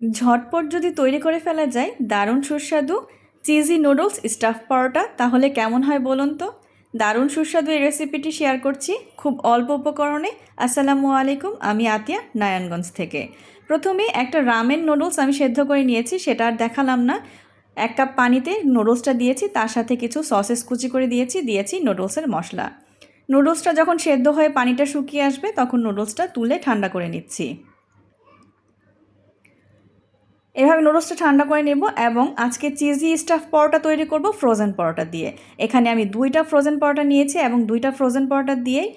ঝটপট যদি তৈরি করে ফেলা যায়, দারুণ সুস্বাদু চিজি নুডলস স্টাফ পরোটা। তাহলে কেমন হয় বলুন তো? দারুণ সুস্বাদু এই রেসিপিটি শেয়ার করছি খুব অল্প উপকরণে। আসসালামু আলাইকুম, আমি আতিয়া, নারায়ণগঞ্জ থেকে। প্রথমে একটা রামেন নুডলস আমি সেদ্ধ করে নিয়েছি, সেটা আর দেখালাম না। এক কাপ পানিতে নুডলসটা দিয়েছি, তার সাথে কিছু সসেস কুচি করে দিয়েছি দিয়েছি নুডলসের মশলা। নুডলসটা যখন সেদ্ধ হয়ে পানিটা শুকিয়ে আসবে, তখন নুডলসটা তুলে ঠান্ডা করে নিচ্ছি। এভাবে নুডলসটা ঠান্ডা করে নেব এবং আজকে চিজি স্টাফ পরোটা তৈরি করব ফ্রোজেন পরোটা দিয়ে। এখানে আমি দুইটা ফ্রোজেন পরোটা নিয়েছি এবং দুইটা ফ্রোজেন পরোটা দিয়েই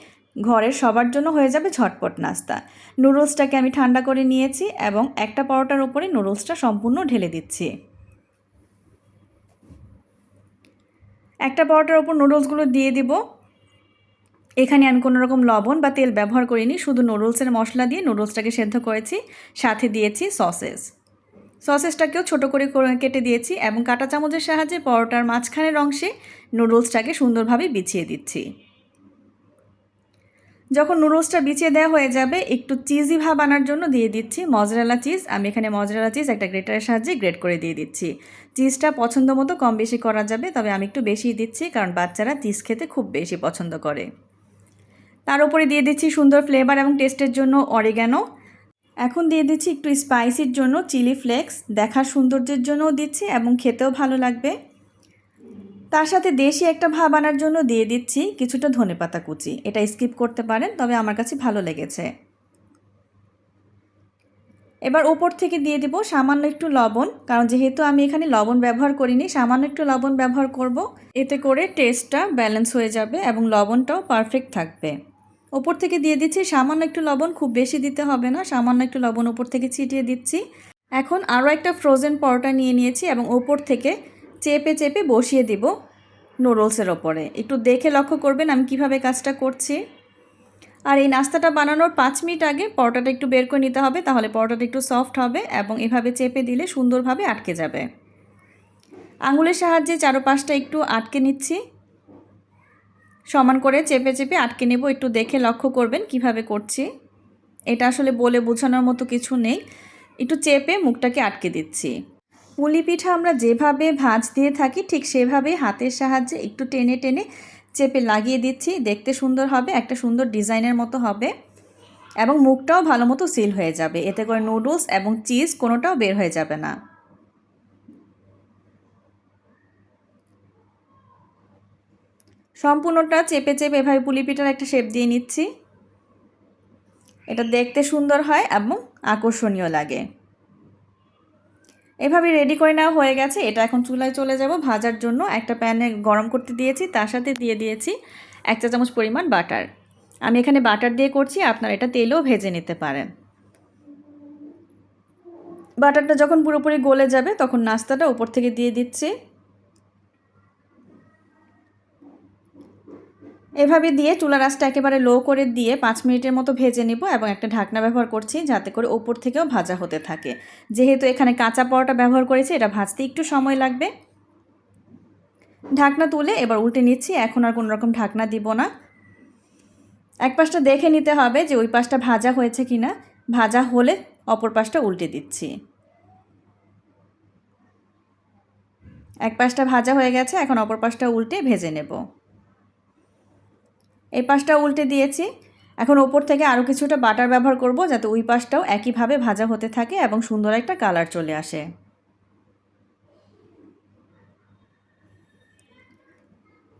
ঘরের সবার জন্য হয়ে যাবে ঝটপট নাস্তা। নুডলসটাকে আমি ঠান্ডা করে নিয়েছি এবং একটা পরোটার উপরে নুডলসটা সম্পূর্ণ ঢেলে দিচ্ছি। একটা পরোটার উপর নুডলসগুলো দিয়ে দিব। এখানে আমি কোনো রকম লবণ বা তেল ব্যবহার করিনি, শুধু নুডলসের মশলা দিয়ে নুডলসটাকে সেদ্ধ করেছি, সাথে দিয়েছি সসেস। সসেসটাকেও ছোটো করে কেটে দিয়েছি এবং কাঁটা চামচের সাহায্যে পরোটার মাঝখানের অংশে নুডলসটাকে সুন্দরভাবে বিছিয়ে দিচ্ছি। যখন নুডলসটা বিছিয়ে দেওয়া হয়ে যাবে, একটু চিজি ভাব আনার জন্য দিয়ে দিচ্ছি মজরালা চিজ। আমি এখানে মজরালা চিজ একটা গ্রেটারের সাহায্যে গ্রেট করে দিয়ে দিচ্ছি। চিজটা পছন্দ মতো কম বেশি করা যাবে, তবে আমি একটু বেশি দিচ্ছি কারণ বাচ্চারা চিজ খেতে খুব বেশি পছন্দ করে। তার উপরে দিয়ে দিচ্ছি সুন্দর ফ্লেভার এবং টেস্টের জন্য অরিগ্যানো এখন দিয়ে দিচ্ছি একটু স্পাইসির জন্য চিলি ফ্লেক্স। দেখার সৌন্দর্যের জন্যও দিচ্ছি এবং খেতেও ভালো লাগবে। তার সাথে দেশি একটা ভাব আনার জন্য দিয়ে দিচ্ছি কিছুটা ধনেপাতা কুচি। এটা স্কিপ করতে পারেন, তবে আমার কাছে ভালো লেগেছে। এবার ওপর থেকে দিয়ে দিব সামান্য একটু লবণ, কারণ যেহেতু আমি এখানে লবণ ব্যবহার করিনি, সামান্য একটু লবণ ব্যবহার করব। এতে করে টেস্টটা ব্যালেন্স হয়ে যাবে এবং লবণটাও পারফেক্ট থাকবে। ওপর থেকে দিয়ে দিচ্ছি, সামান্য একটু লবণ, খুব বেশি দিতে হবে না, সামান্য একটু লবণ ওপর থেকে ছিটিয়ে দিচ্ছি। এখন আরও একটা ফ্রোজেন পরোটা নিয়ে নিয়েছি এবং ওপর থেকে চেপে চেপে বসিয়ে দিব নুডলসের ওপরে। একটু দেখে লক্ষ্য করবেন আমি কীভাবে কাজটা করছি। আর এই নাস্তাটা বানানোর পাঁচ মিনিট আগে পরোটাটা একটু বের করে নিতে হবে, তাহলে পরোটাটা একটু সফট হবে এবং এভাবে চেপে দিলে সুন্দরভাবে আটকে যাবে। আঙুলের সাহায্যে চারোপাশটা একটু আটকে নিচ্ছি। সমান করে চেপে চেপে আটকে নেব, একটু দেখে লক্ষ্য করবেন কীভাবে করছি। এটা আসলে বলে বোঝানোর মতো কিছু নেই। একটু চেপে মুখটাকে আটকে দিচ্ছি। পুলি পিঠা আমরা যেভাবে ভাঁজ দিয়ে থাকি, ঠিক সেভাবে হাতের সাহায্যে একটু টেনে টেনে চেপে লাগিয়ে দিচ্ছি। দেখতে সুন্দর হবে, একটা সুন্দর ডিজাইনের মতো হবে এবং মুখটাও ভালো মতো সিল হয়ে যাবে। এতে করে নুডলস এবং চিজ কোনোটাও বের হয়ে যাবে না। সম্পূর্ণটা চেপে চেপে এভাবে পুলি পিঠার একটা শেপ দিয়ে নিচ্ছি। এটা দেখতে সুন্দর হয় এবং আকর্ষণীয় লাগে। এভাবে রেডি করে নেওয়া হয়ে গেছে। এটা এখন চুলায় চলে যাব। ভাজার জন্য একটা প্যানে গরম করতে দিয়েছি। তার সাথে দিয়ে দিয়েছি এক চা চামচ পরিমাণ বাটার আমি এখানে বাটার দিয়ে করছি। আপনারা এটা তেলেও ভেজে নিতে পারেন। বাটারটা যখন পুরোপুরি গলে যাবে, তখন নাস্তাটা উপর থেকে দিয়ে দিচ্ছি। এভাবে দিয়ে চুলা রাসটা একেবারে লো করে দিয়ে পাঁচ মিনিটের মতো ভেজে নেব এবং একটা ঢাকনা ব্যবহার করছি যাতে করে ওপর থেকেও ভাজা হতে থাকে। যেহেতু এখানে কাঁচা পরোটা ব্যবহার করেছি, এটা ভাজতে একটু সময় লাগবে। ঢাকনা তুলে এবার উল্টে নিচ্ছি, এখন আর কোনো রকম ঢাকনা দিব না। এক পাশটা দেখে নিতে হবে যে ওই পাশটা ভাজা হয়েছে কি না ভাজা হলে অপর পাশটা উল্টে দিচ্ছি। এক পাশটা ভাজা হয়ে গেছে, এখন অপর পাশটা উল্টে ভেজে নেব। এই পাশটা উল্টে দিয়েছি। এখন ওপর থেকে আরও কিছুটা বাটার ব্যবহার করব যাতে ওই পাশটাও একইভাবে ভাজা হতে থাকে এবং সুন্দর একটা কালার চলে আসে।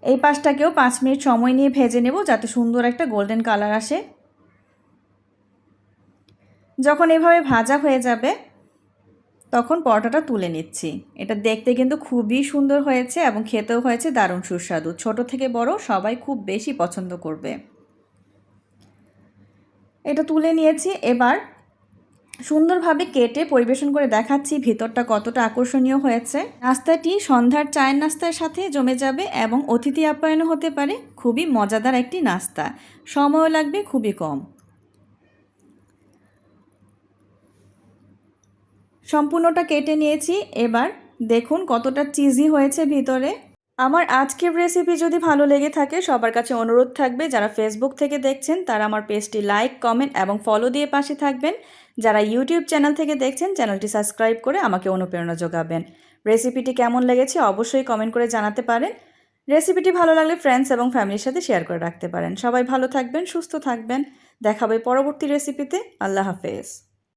এই পাশটাকেও পাঁচ মিনিট সময় নিয়ে ভেজে নেব যাতে সুন্দর একটা গোল্ডেন কালার আসে। যখন এভাবে ভাজা হয়ে যাবে তখন পরোটাটা তুলে নিচ্ছি। এটা দেখতে কিন্তু খুবই সুন্দর হয়েছে এবং খেতেও হয়েছে দারুণ সুস্বাদু। ছোট থেকে বড় সবাই খুব বেশি পছন্দ করবে। এটা তুলে নিয়েছি। এবার সুন্দরভাবে কেটে পরিবেশন করে দেখাচ্ছি ভিতরটা কতটা আকর্ষণীয় হয়েছে। নাস্তাটি সন্ধ্যার চায়ের নাস্তার সাথে জমে যাবে এবং অতিথি আপ্যায়নও হতে পারে। খুবই মজাদার একটি নাস্তা। সময়ও লাগবে খুবই কম। সম্পূর্ণটা কেটে নিয়েছি। এবার দেখুন কতটা চিজি হয়েছে ভিতরে। আমার আজকের রেসিপি যদি ভালো লেগে থাকে, সবার কাছে অনুরোধ থাকবে, যারা ফেসবুক থেকে দেখছেন, তারা আমার পেজটি লাইক কমেন্ট এবং ফলো দিয়ে পাশে থাকবেন। যারা ইউটিউব চ্যানেল থেকে দেখছেন চ্যানেলটি সাবস্ক্রাইব করে আমাকে অনুপ্রেরণা যোগাবেন। রেসিপিটি কেমন লেগেছে, অবশ্যই কমেন্ট করে জানাতে পারেন। রেসিপিটি ভালো লাগলে ফ্রেন্ডস এবং ফ্যামিলির সাথে শেয়ার করে রাখতে পারেন। সবাই ভালো থাকবেন, সুস্থ থাকবেন। দেখাবে পরবর্তী রেসিপিতে আল্লাহ হাফেজ।